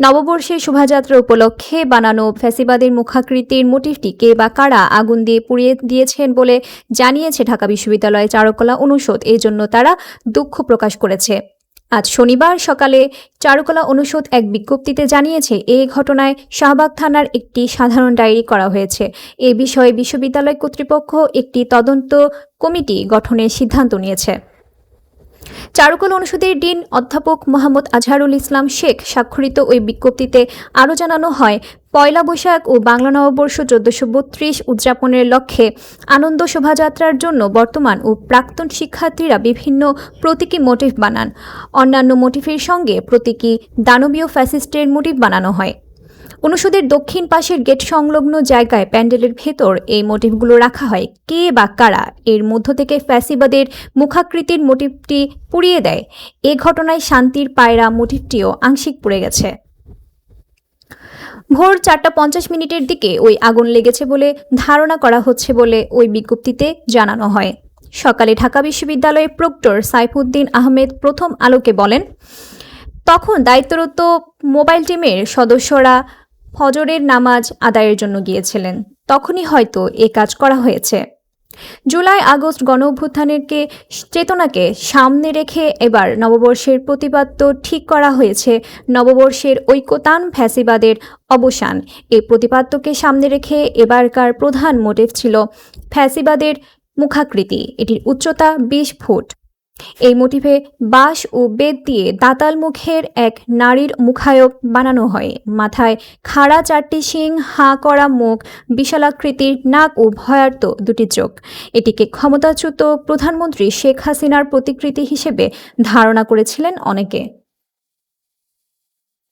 নববর্ষের শোভাযাত্রা উপলক্ষে বানানো ফ্যাসিবাদের মুখাকৃতির মোটিফটি কে বা কারা আগুন দিয়ে পুড়িয়ে দিয়েছেন বলে জানিয়েছে ঢাকা বিশ্ববিদ্যালয় চারুকলা অনুষদ জন্য তারা দুঃখ প্রকাশ করেছে। আজ শনিবার সকালে চারুকলা অনুষদ এক বিজ্ঞপ্তিতে জানিয়েছে এই ঘটনায় শাহবাগ থানার একটি সাধারণ ডায়েরি করা হয়েছে। এ বিষয়ে বিশ্ববিদ্যালয় কর্তৃপক্ষ একটি তদন্ত কমিটি গঠনের সিদ্ধান্ত নিয়েছে। চারুকলা অনুষদের ডিন অধ্যাপক মোহাম্মদ আজহারুল ইসলাম শেখ স্বাক্ষরিত ওই বিজ্ঞপ্তিতে আরও জানানো হয়, পয়লা বৈশাখ ও বাংলা নববর্ষ চোদ্দশো বত্রিশ উদযাপনের লক্ষ্যে আনন্দ শোভাযাত্রার জন্য বর্তমান ও প্রাক্তন শিক্ষার্থীরা বিভিন্ন প্রতীকী মোটিভ বানান। অন্যান্য মোটিফের সঙ্গে প্রতীকী দানবীয় ফ্যাসিস্টের মোটিভ বানানো হয়। অনুষদের দক্ষিণ পাশের গেট সংলগ্ন জায়গায় প্যান্ডেলের ভেতর এই মোটিভগুলো রাখা হয়। কে বা কারা? এর মধ্য থেকে ফ্যাসিবাদের মুখাকৃতির মোটিভটি পুড়িয়ে দেয়। এ ঘটনায় শান্তির পায়রা মোটিভটিও আংশিক পুড়ে গেছে। ভোর চারটা পঞ্চাশ মিনিটের দিকে ওই আগুন লেগেছে বলে ধারণা করা হচ্ছে বলে ওই বিজ্ঞপ্তিতে জানানো হয়। সকালে ঢাকা বিশ্ববিদ্যালয়ের প্রক্টর সাইফুদ্দিন আহমেদ প্রথম আলোকে বলেন, তখন দায়িত্বরত মোবাইল টিমের সদস্যরা ফজরের নামাজ আদায়ের জন্য গিয়েছিলেন। তখনই হয়তো এ কাজ করা হয়েছে। জুলাই আগস্ট গণ অভ্যুত্থানেরকে চেতনাকে সামনে রেখে এবার নববর্ষের প্রতিপাদ্য ঠিক করা হয়েছে। নববর্ষের ঐক্যতান ফ্যাসিবাদের অবসান। এই প্রতিপাদ্যকে সামনে রেখে এবারকার প্রধান মোটিভ ছিল ফ্যাসিবাদের মুখাকৃতি। এটির উচ্চতা বিশ ফুট। এই মোটিভে বাঁশ ও বেত দিয়ে দাতাল মুখের এক নারীর মুখায়ক বানানো হয়। মাথায় খাড়া চারটি শিং, হাঁ করা মুখ, বিশালাকৃতির নাক ও ভয়ার্ত দুটি চোখ। এটিকে ক্ষমতাচ্যুত প্রধানমন্ত্রী শেখ হাসিনার প্রতিকৃতি হিসেবে ধারণা করেছিলেন অনেকে।